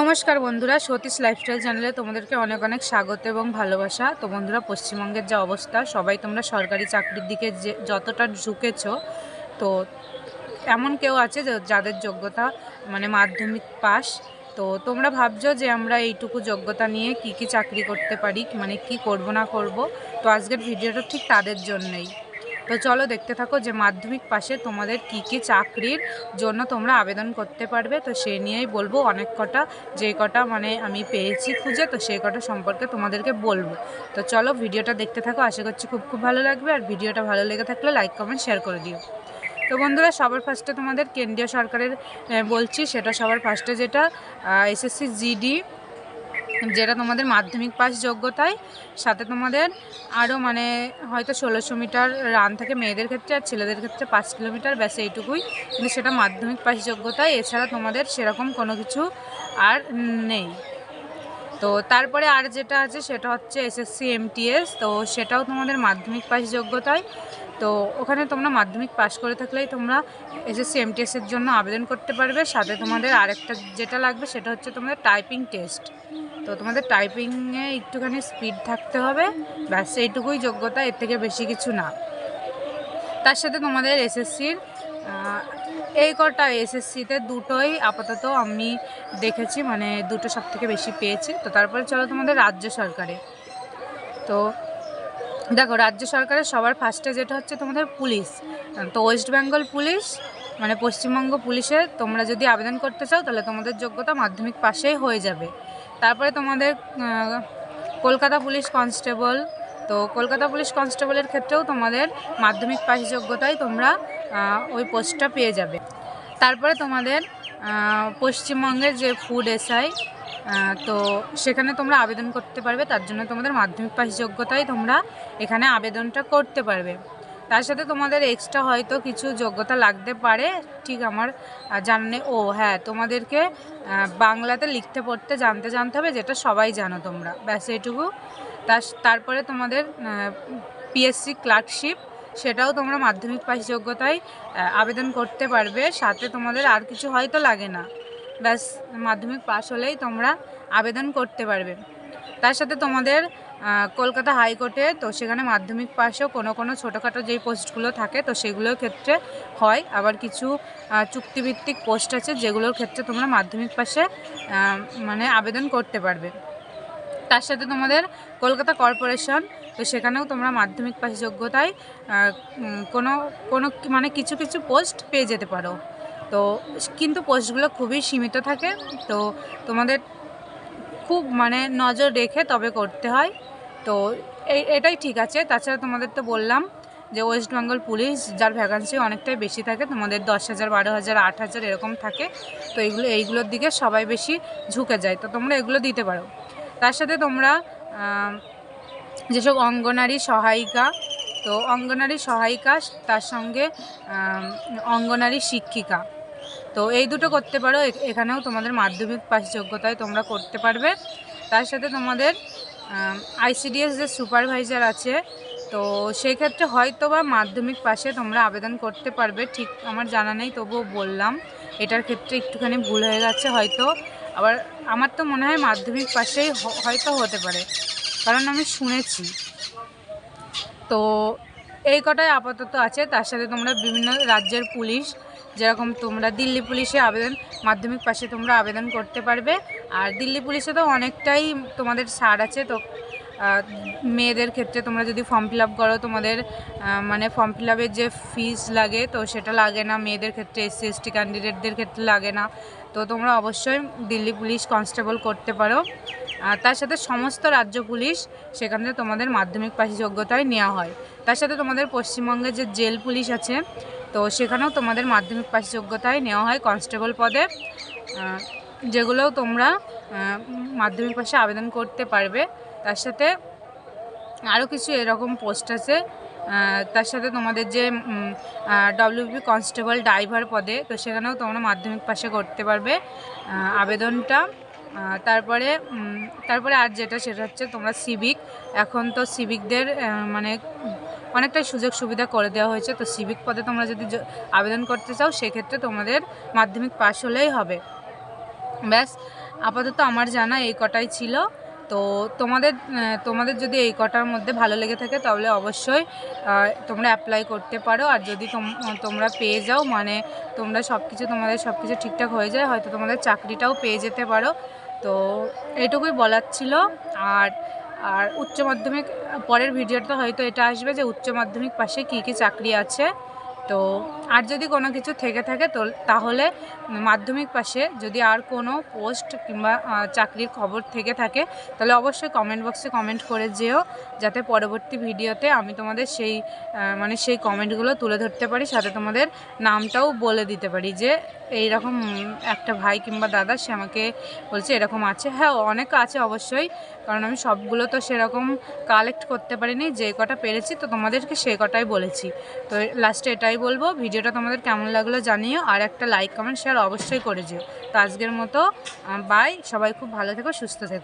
নমস্কার বন্ধুরা, সতীশ লাইফস্টাইল চ্যানেলে তোমাদেরকে অনেক অনেক স্বাগত এবং ভালোবাসা। তো বন্ধুরা, পশ্চিমবঙ্গের যা অবস্থা, সবাই তোমরা সরকারি চাকরির দিকে যে যতটা ঝুঁকেছো, তো এমন কেউ আছে যাদের যোগ্যতা মানে মাধ্যমিক পাস তো তোমরা ভাবছ যে আমরা এইটুকু যোগ্যতা নিয়ে কি কি চাকরি করতে পারি মানে কি করব না করব? তো আজকের ভিডিওটা ঠিক তাদের জন্যই। তো চলো দেখতে থাকো যে মাধ্যমিক পাশে তোমাদের কি কি চাকরির জন্য তোমরা আবেদন করতে পারবে। তো সেই নিয়েই বলব অনেক কটা, যে কটা মানে আমি পেয়েছি খুঁজে, তো সেই কটা সম্পর্কে তোমাদেরকে বলব। তো চলো ভিডিওটা দেখতে থাকো, আশা করছি খুব খুব ভালো লাগবে। আর ভিডিওটা ভালো লেগে থাকলে লাইক, কমেন্ট, শেয়ার করে দিও। তো বন্ধুরা, সবার ফার্স্টে তোমাদের কেন্দ্রীয় সরকারের বলছি, সেটা সবার ফার্স্টে যেটা এসএসসি জিডি যেটা তোমাদের মাধ্যমিক পাস যোগ্যতায়, সাথে তোমাদের আরও মানে হয়তো ষোলোশো মিটার রান থাকে মেয়েদের ক্ষেত্রে আর ছেলেদের ক্ষেত্রে পাঁচ কিলোমিটার, ব্যাস এইটুকুই। কিন্তু সেটা মাধ্যমিক পাস যোগ্যতায়, এছাড়া তোমাদের সেরকম কোনো কিছু আর নেই। তো তারপরে আর যেটা আছে সেটা হচ্ছে এসএসসি এমটিএস তো সেটাও তোমাদের মাধ্যমিক পাস যোগ্যতায়। তো ওখানে তোমরা মাধ্যমিক পাশ করে থাকলেই তোমরা এসএসসি এমটিএসের জন্য আবেদন করতে পারবে। সাথে তোমাদের আরেকটা যেটা লাগবে সেটা হচ্ছে তোমাদের টাইপিং টেস্ট তো তোমাদের টাইপিংয়ে একটুখানি স্পিড থাকতে হবে। ব্যাস, এইটুকুই যোগ্যতা, এর থেকে বেশি কিছু না। তার সাথে তোমাদের এসএসসির এই কটা এসএসসিতে দুটোই আপাতত আমি দেখেছি মানে দুটো সব থেকে বেশি পেয়েছি। তো তারপরে চলো তোমাদের রাজ্য সরকারে। তো দেখো, রাজ্য সরকারের সবার ফার্স্টে যেটা হচ্ছে তোমাদের পুলিশ। তো ওয়েস্ট বেঙ্গল পুলিশ মানে পশ্চিমবঙ্গ পুলিশে তোমরা যদি আবেদন করতে চাও, তাহলে তোমাদের যোগ্যতা মাধ্যমিক পাশেই হয়ে যাবে। তারপরে তোমাদের কলকাতা পুলিশ কনস্টেবল তো কলকাতা পুলিশ কনস্টেবলের ক্ষেত্রেও তোমাদের মাধ্যমিক পাশ যোগ্যতায় তোমরা ওই পোস্টটা পেয়ে যাবে। তারপরে তোমাদের পশ্চিমবঙ্গের যে ফুড এসআই তো সেখানে তোমরা আবেদন করতে পারবে, তার জন্য তোমাদের মাধ্যমিক পাশ যোগ্যতায় তোমরা এখানে আবেদনটা করতে পারবে। তার সাথে তোমাদের এক্সট্রা হয়তো কিছু যোগ্যতা লাগতে পারে। ঠিক আমার আহ, জানা নেই ও হ্যাঁ তোমাদেরকে বাংলাতে লিখতে পড়তে জানতে জানতে হবে যেটা সবাই জানো তোমরা। ব্যাস এইটুকু। তার তারপরে তোমাদের পিএসসি ক্লার্কশিপ সেটাও তোমরা মাধ্যমিক পাস যোগ্যতায় আবেদন করতে পারবে। সাথে তোমাদের আর কিছু হয়তো লাগে না। ব্যাস মাধ্যমিক পাশ হলেই তোমরা আবেদন করতে পারবে। তার সাথে তোমাদের কলকাতা হাইকোর্টে, তো সেখানে মাধ্যমিক পাশেও কোনো কোনো ছোটোখাটো যেই পোস্টগুলো থাকে, তো সেগুলোর ক্ষেত্রে হয়। আবার কিছু চুক্তিভিত্তিক পোস্ট আছে, যেগুলোর ক্ষেত্রে তোমরা মাধ্যমিক পাশে মানে আবেদন করতে পারবে। তার সাথে তোমাদের কলকাতা কর্পোরেশন, তো সেখানেও তোমরা মাধ্যমিক পাশ যোগ্যতায় কোনো কোনো মানে কিছু কিছু পোস্ট পেয়ে যেতে পারো। তো, কিন্তু পোস্টগুলো খুবই সীমিত থাকে। তো তোমাদের খুব মানে নজর রেখে তবে করতে হয়। তো এই এটাই ঠিক আছে। তাছাড়া তোমাদের তো বললাম যে ওয়েস্ট বেঙ্গল পুলিশ যার ভ্যাকান্সি অনেকটাই বেশি থাকে, তোমাদের দশ হাজার বারো হাজার আট হাজার এরকম থাকে। তো এইগুলো এইগুলোর দিকে সবাই বেশি ঝুঁকে যায়। তো তোমরা এগুলো দিতে পারো। তার সাথে তোমরা যেসব অঙ্গনারী সহায়িকা, তো অঙ্গনারী সহায়িকা, তার সঙ্গে অঙ্গনারী শিক্ষিকা। তো এই দুটো করতে পারো। এখানেও তোমাদের মাধ্যমিক পাস যোগ্যতায় তোমরা করতে পারবে। তার সাথে তোমাদের আইসিডিএস যে সুপারভাইজার আছে, তো সেই ক্ষেত্রে হয়তো বা মাধ্যমিক পাশে তোমরা আবেদন করতে পারবে। ঠিক আমার জানা নেই, তবুও বললাম, এটার ক্ষেত্রে একটুখানি ভুল হয়ে গেছে হয়তো। আবার আমার তো মনে হয় মাধ্যমিক পাশেই হয়তো হতে পারে, কারণ আমি শুনেছি। তো এই কটাই আপাতত আছে। তার সাথে তোমরা বিভিন্ন রাজ্যের পুলিশ যেরকম তোমরা দিল্লি পুলিশে আবেদন, মাধ্যমিক পাশে তোমরা আবেদন করতে পারবে। আর দিল্লি পুলিশে তো অনেকটাই তোমাদের ছাড় আছে, তো মেয়েদের ক্ষেত্রে তোমরা যদি ফর্ম ফিল করো, তোমাদের মানে ফর্ম ফিল যে ফিস লাগে, তো সেটা লাগে না। মেয়েদের ক্ষেত্রে এস এসসি এসটি ক্যান্ডিডেটদের ক্ষেত্রে লাগে না। তো তোমরা অবশ্যই দিল্লি পুলিশ কনস্টেবল করতে পারো। আর তার সাথে সমস্ত রাজ্য পুলিশ সেখানে তোমাদের মাধ্যমিক পাশ যোগ্যতায় নেওয়া হয়। তার সাথে তোমাদের পশ্চিমবঙ্গে যে জেল পুলিশ আছে, তো সেখানেও তোমাদের মাধ্যমিক পাশ যোগ্যতায় নেওয়া হয় কনস্টেবল পদে। যেগুলোও তোমরা মাধ্যমিক পাশে আবেদন করতে পারবে। তার সাথে আরও কিছু এরকম পোস্ট আছে। তার সাথে তোমাদের যে ডব্লিউপি কনস্টেবল ড্রাইভার পদে, তো সেখানেও তোমরা মাধ্যমিক পাশে করতে পারবে। আবেদনটা তারপরে তারপরে আর যেটা সেটা হচ্ছে তোমরা সিভিক এখন তো সিভিকদের মানে অনেকটাই সুযোগ সুবিধা করে দেওয়া হয়েছে। তো সিভিক পদে তোমরা যদি আবেদন করতে চাও, সেক্ষেত্রে তোমাদের মাধ্যমিক পাশ হলেই হবে। ব্যাস, আপাতত আমার জানা এই কটাই ছিল। তো তোমাদের তোমাদের যদি এই কটার মধ্যে ভালো লেগে থাকে, তাহলে অবশ্যই তোমরা অ্যাপ্লাই করতে পারো। আর যদি তোম- তোমরা পেয়ে যাও মানে তোমরা সব কিছু তোমাদের সব কিছু ঠিকঠাক হয়ে যায়, হয়তো তোমাদের চাকরিটাও পেয়ে যেতে পারো। তো এটুকুই বলার ছিল। আর আর উচ্চ মাধ্যমিক, পরের ভিডিওটা হয়তো এটা আসবে যে উচ্চ মাধ্যমিক পাশে কী কী চাকরি আছে। তো আর যদি কোনো কিছু থেকে থাকে তো তাহলে মাধ্যমিক পাশে যদি আর কোনো পোস্ট কিংবা চাকরির খবর থেকে থাকে, তাহলে অবশ্যই কমেন্ট বক্সে কমেন্ট করে যেও, যাতে পরবর্তী ভিডিওতে আমি তোমাদের সেই মানে সেই কমেন্টগুলো তুলে ধরতে পারি, সাথে তোমাদের নামটাও বলে দিতে পারি যে এই রকম একটা ভাই কিংবা দাদা, সে আমাকে বলছে এরকম আছে। হ্যাঁ অনেক আছে অবশ্যই। কারণ আমি সবগুলো তো সেরকম কালেক্ট করতে পারিনি, যে কটা পেরেছি তো তোমাদেরকে সে কটাই বলেছি। তো লাস্টে এটাই বলব, ভিডিওটা তোমাদের কেমন লাগল জানিও, আর একটা লাইক কমেন্ট শেয়ার অবশ্যই করে যেও। তো আজকের মতো বাই সবাই খুব ভালো থেকো, সুস্থ থেকো।